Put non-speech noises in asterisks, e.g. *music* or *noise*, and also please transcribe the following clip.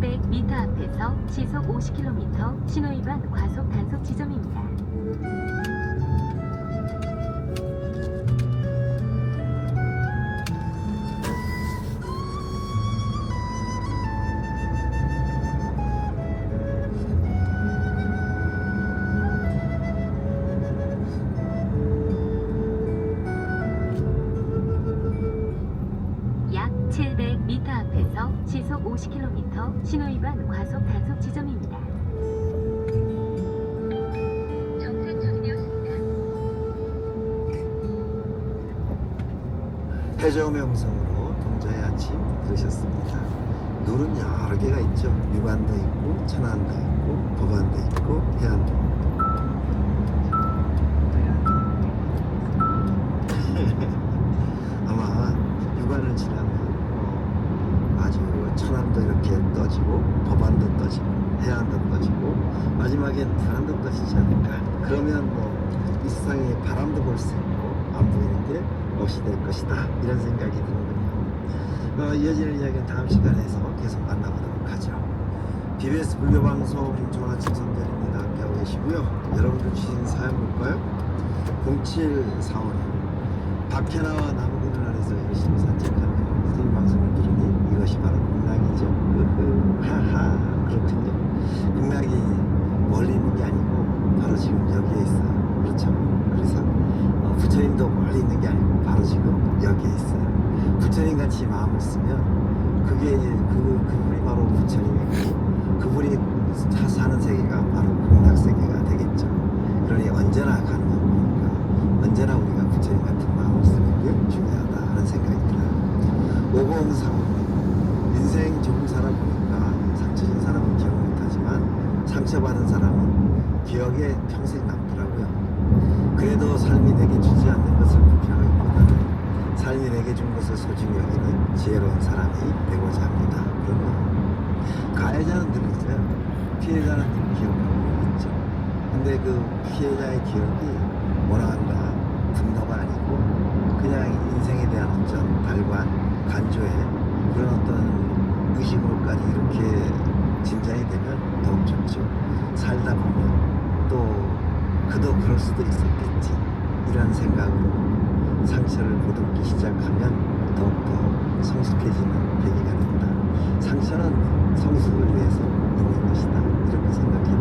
700m 앞에서 시속 50km 신호위반 과속 단속 지점입니다. 700m 앞에서 시속 50km 신호위반 과속 단속 지점입니다. 처리되었습니다. 해저명성으로 동자의 아침 들으셨습니다. 룰은 여러 개가 있죠. 유관도 있고, 천안도 있고, 법안도 있고, 해안도 있고. *laughs* 아마 유관을 지나면 천안도 이렇게 떠지고, 법안도 떠지고, 해안도 떠지고, 마지막엔 바람도 떠지지 않을까. 그러면 뭐 이 세상에 바람도 볼 수 있고, 안 보이는 게 없이 될 것이다. 이런 생각이 드는군요. 어, 이어지는 이야기는 다음 시간에서 계속 만나보도록 하죠. BBS 불교방송 아침 선별입니다. 함께하고 계시고요. 여러분들 주신 사연 볼까요? 0745님 박해나와 나무그늘 아래서 열심히 산책하며 선생님 방송을 들으니 이것이 바로 극락이죠. 으흐, 하하 그렇군요. 극락이 멀리 있는 게 아니고 바로 지금 여기에 있어요. 그렇죠. 그래서 어, 부처님도 멀리 있는 게 아니고 바로 지금 여기에 있어요. 부처님 같이 마음을 쓰면 그게 그 그분이 바로 부처님이고 그분이 사- 사는 세계가 바로 극락 세계가 되겠죠. 그러니 언제나 가능한 거니까 언제나 우리가 부처님 같은 마음을 쓰는 게 중요하다 하는 생각이 들어요. 오공상원 인생 조금 살아보니까 상처 준 사람은 기억 못하지만 상처받은 사람은 기억에 평생 남더라고요. 그래도 삶이 내게 주지 않는 삶이 내게 준 것을 소중히 여기는 지혜로운 사람이 되고자 합니다. 그러면 가해자는 늘 있어요. 피해자는 늘 기억하고 있죠. 근데 그 피해자의 기억이 뭐라 한다 분노가 아니고 그냥 인생에 대한 어떤 달관, 간조에 그런 어떤 의식으로까지 이렇게 진전이 되면 더욱 좋죠. 살다 보면 또 그도 그럴 수도 있었겠지 이런 생각으로 상처를 보듬기 시작하면 더욱더 성숙해지는 계기가 된다. 상처는 성숙을 위해서 있는 것이다. 이렇게 들어요.